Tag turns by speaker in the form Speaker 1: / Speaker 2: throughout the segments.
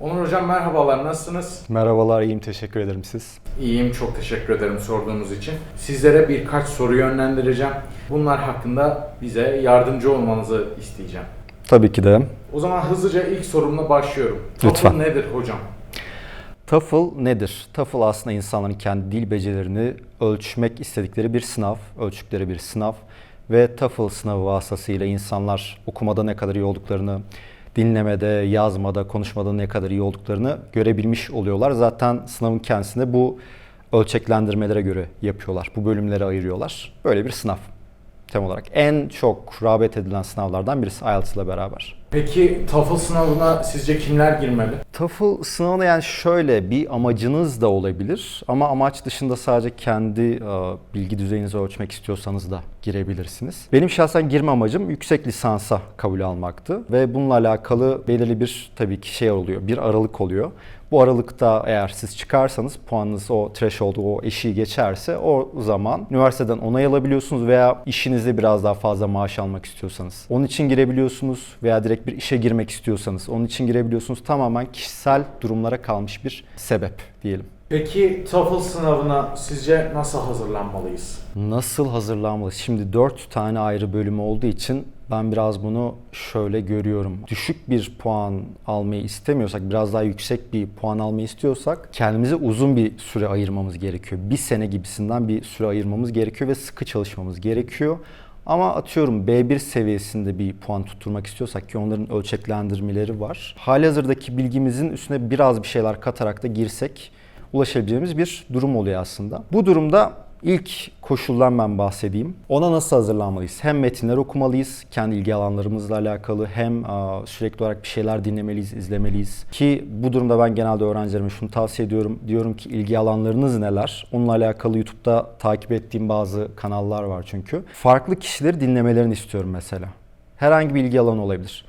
Speaker 1: Onur Hocam merhabalar, nasılsınız?
Speaker 2: Merhabalar, iyiyim. Teşekkür ederim siz.
Speaker 1: İyiyim, çok teşekkür ederim sorduğunuz için. Sizlere birkaç soru yönlendireceğim. Bunlar hakkında bize yardımcı olmanızı isteyeceğim.
Speaker 2: Tabii ki de.
Speaker 1: O zaman hızlıca ilk sorumla başlıyorum.
Speaker 2: Lütfen.
Speaker 1: TOEFL nedir hocam?
Speaker 2: TOEFL nedir? TOEFL aslında insanların kendi dil becerilerini ölçmek istedikleri bir sınav, ölçtükleri bir sınav. Ve TOEFL sınavı vasıtasıyla insanlar okumada ne kadar iyi olduklarını, dinlemede, yazmada, konuşmada ne kadar iyi olduklarını görebilmiş oluyorlar. Zaten sınavın kendisinde bu ölçeklendirmelere göre yapıyorlar. Bu bölümlere ayırıyorlar. Böyle bir sınav tem olarak. En çok rağbet edilen sınavlardan birisi IELTS ile beraber.
Speaker 1: Peki TOEFL sınavına sizce kimler girmeli?
Speaker 2: TOEFL sınavına yani şöyle bir amacınız da olabilir ama amaç dışında sadece kendi bilgi düzeyinizi ölçmek istiyorsanız da girebilirsiniz. Benim şahsen girme amacım yüksek lisansa kabul almaktı ve bununla alakalı belirli bir tabii ki şey oluyor, bir aralık oluyor. Bu aralıkta eğer siz çıkarsanız puanınız o threshold'u, o eşiği geçerse o zaman üniversiteden onay alabiliyorsunuz veya işinizde biraz daha fazla maaş almak istiyorsanız. Onun için girebiliyorsunuz veya direkt bir işe girmek istiyorsanız onun için girebiliyorsunuz. Tamamen kişisel durumlara kalmış bir sebep diyelim.
Speaker 1: Peki TOEFL sınavına sizce nasıl hazırlanmalıyız?
Speaker 2: Nasıl hazırlanmalı? Şimdi 4 tane ayrı bölümü olduğu için ben biraz bunu şöyle görüyorum. Düşük bir puan almayı istemiyorsak, biraz daha yüksek bir puan almayı istiyorsak kendimize uzun bir süre ayırmamız gerekiyor. Bir sene gibisinden bir süre ayırmamız gerekiyor ve sıkı çalışmamız gerekiyor. Ama atıyorum B1 seviyesinde bir puan tutturmak istiyorsak ki onların ölçeklendirmeleri var. Halihazırdaki bilgimizin üstüne biraz bir şeyler katarak da girsek ulaşabileceğimiz bir durum oluyor aslında. Bu durumda ilk koşuldan ben bahsedeyim. Ona nasıl hazırlanmalıyız? Hem metinler okumalıyız, kendi ilgi alanlarımızla alakalı hem sürekli olarak bir şeyler dinlemeliyiz, izlemeliyiz. Ki bu durumda ben genelde öğrencilerime şunu tavsiye ediyorum. Diyorum ki ilgi alanlarınız neler? Onunla alakalı YouTube'da takip ettiğim bazı kanallar var çünkü. Farklı kişileri dinlemelerini istiyorum mesela. Herhangi bir ilgi alanı olabilir.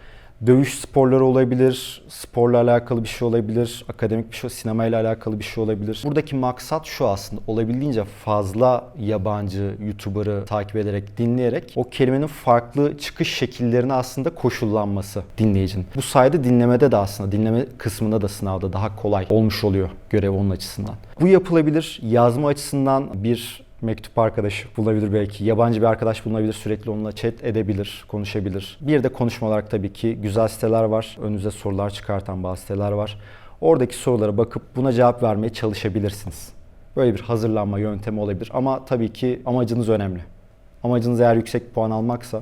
Speaker 2: Dövüş sporları olabilir, sporla alakalı bir şey olabilir, akademik bir şey, sinemayla alakalı bir şey olabilir. Buradaki maksat şu aslında, olabildiğince fazla yabancı YouTuber'ı takip ederek, dinleyerek o kelimenin farklı çıkış şekillerini aslında koşullanması dinleyicinin. Bu sayede dinlemede de aslında, dinleme kısmında da sınavda daha kolay olmuş oluyor görev onun açısından. Bu yapılabilir. Yazma açısından bir mektup arkadaş bulabilir belki. Yabancı bir arkadaş bulunabilir. Sürekli onunla chat edebilir, konuşabilir. Bir de konuşma olarak tabii ki güzel siteler var. Önünüze sorular çıkartan bazı siteler var. Oradaki sorulara bakıp buna cevap vermeye çalışabilirsiniz. Böyle bir hazırlanma yöntemi olabilir. Ama tabii ki amacınız önemli. Amacınız eğer yüksek puan almaksa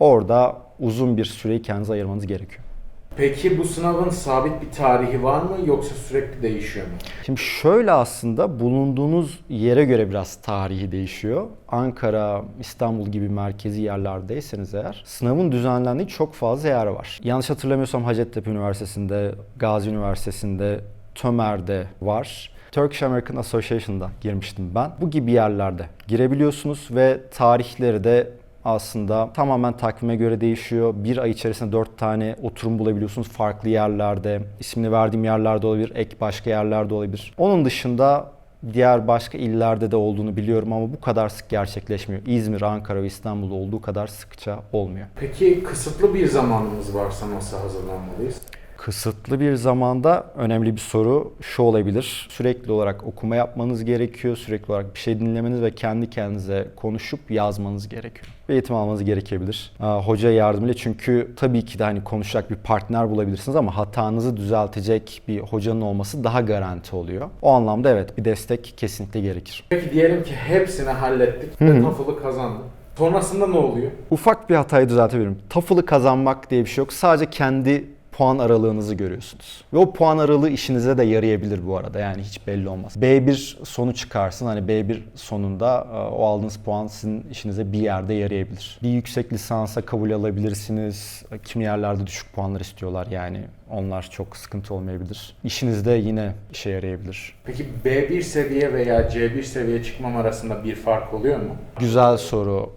Speaker 2: orada uzun bir süreyi kendinize ayırmanız gerekiyor.
Speaker 1: Peki bu sınavın sabit bir tarihi var mı yoksa sürekli değişiyor mu?
Speaker 2: Şimdi şöyle aslında bulunduğunuz yere göre biraz tarihi değişiyor. Ankara, İstanbul gibi merkezi yerlerdeyseniz eğer sınavın düzenlendiği çok fazla yer var. Yanlış hatırlamıyorsam Hacettepe Üniversitesi'nde, Gazi Üniversitesi'nde, Tömer'de var. Turkish American Association'da girmiştim ben. Bu gibi yerlerde girebiliyorsunuz ve tarihleri de aslında tamamen takvime göre değişiyor. Bir ay içerisinde dört tane oturum bulabiliyorsunuz farklı yerlerde. İsmini verdiğim yerlerde olabilir, ek başka yerlerde olabilir. Onun dışında diğer başka illerde de olduğunu biliyorum ama bu kadar sık gerçekleşmiyor. İzmir, Ankara ve İstanbul'da olduğu kadar sıkça olmuyor.
Speaker 1: Peki kısıtlı bir zamanımız varsa nasıl hazırlanmalıyız?
Speaker 2: Kısıtlı bir zamanda önemli bir soru şu olabilir. Sürekli olarak okuma yapmanız gerekiyor. Sürekli olarak bir şey dinlemeniz ve kendi kendinize konuşup yazmanız gerekiyor. Bir eğitim almanız gerekebilir. Hoca yardımıyla çünkü tabii ki de hani konuşacak bir partner bulabilirsiniz ama hatanızı düzeltecek bir hocanın olması daha garanti oluyor. O anlamda evet bir destek kesinlikle gerekir.
Speaker 1: Peki diyelim ki hepsini hallettik ve TOEFL'ı kazandık. Sonrasında ne oluyor?
Speaker 2: Ufak bir hatayı düzeltebilirim. TOEFL'ı kazanmak diye bir şey yok. Sadece kendi puan aralığınızı görüyorsunuz. Ve o puan aralığı işinize de yarayabilir bu arada. Yani hiç belli olmaz. B1 sonu çıkarsın. Hani B1 sonunda e, o aldığınız puan sizin işinize bir yerde yarayabilir. Bir yüksek lisansa kabul alabilirsiniz. Kimi yerlerde düşük puanlar istiyorlar yani. Onlar çok sıkıntı olmayabilir. İşinizde yine işe yarayabilir.
Speaker 1: Peki B1 seviye veya C1 seviye çıkmam arasında bir fark oluyor mu?
Speaker 2: Güzel soru.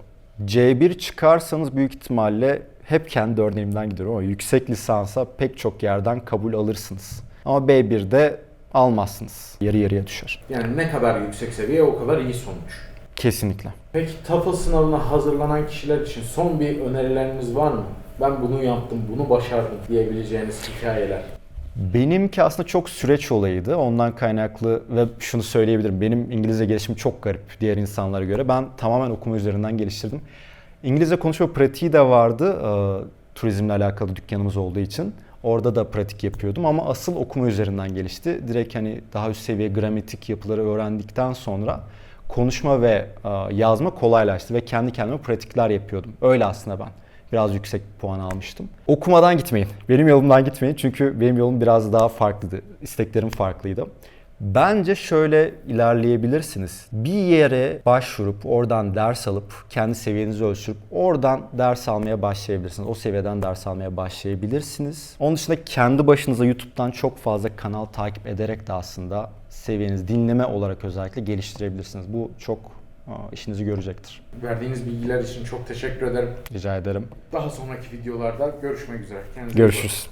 Speaker 2: C1 çıkarsanız büyük ihtimalle hep kendi örneğimden gidiyorum ama yüksek lisansa pek çok yerden kabul alırsınız. Ama B1'de almazsınız. Yarı yarıya düşer.
Speaker 1: Yani ne kadar yüksek seviye o kadar iyi sonuç.
Speaker 2: Kesinlikle.
Speaker 1: Peki TOEFL sınavına hazırlanan kişiler için son bir önerileriniz var mı? Ben bunu yaptım, bunu başardım diyebileceğiniz hikayeler.
Speaker 2: Benimki aslında çok süreç olayıydı. Ondan kaynaklı ve şunu söyleyebilirim. Benim İngilizce gelişim çok garip diğer insanlara göre. Ben tamamen okuma üzerinden geliştirdim. İngilizce konuşma pratiği de vardı. e, turizmle alakalı dükkanımız olduğu için. Orada da pratik yapıyordum ama asıl okuma üzerinden gelişti. Direkt hani daha üst seviye gramatik yapıları öğrendikten sonra konuşma ve e, yazma kolaylaştı ve kendi kendime pratikler yapıyordum. Öyle aslında ben biraz yüksek puan almıştım. Okumadan gitmeyin. Benim yolumdan gitmeyin çünkü benim yolum biraz daha farklıydı. İsteklerim farklıydı. Bence şöyle ilerleyebilirsiniz. Bir yere başvurup oradan ders alıp kendi seviyenizi ölçüp oradan ders almaya başlayabilirsiniz. O seviyeden ders almaya başlayabilirsiniz. Onun dışında kendi başınıza YouTube'dan çok fazla kanal takip ederek de aslında seviyenizi dinleme olarak özellikle geliştirebilirsiniz. Bu çok aa, işinizi görecektir.
Speaker 1: Verdiğiniz bilgiler için çok teşekkür ederim.
Speaker 2: Rica ederim.
Speaker 1: Daha sonraki videolarda görüşmek üzere. Kendinize iyi.
Speaker 2: Görüşürüz.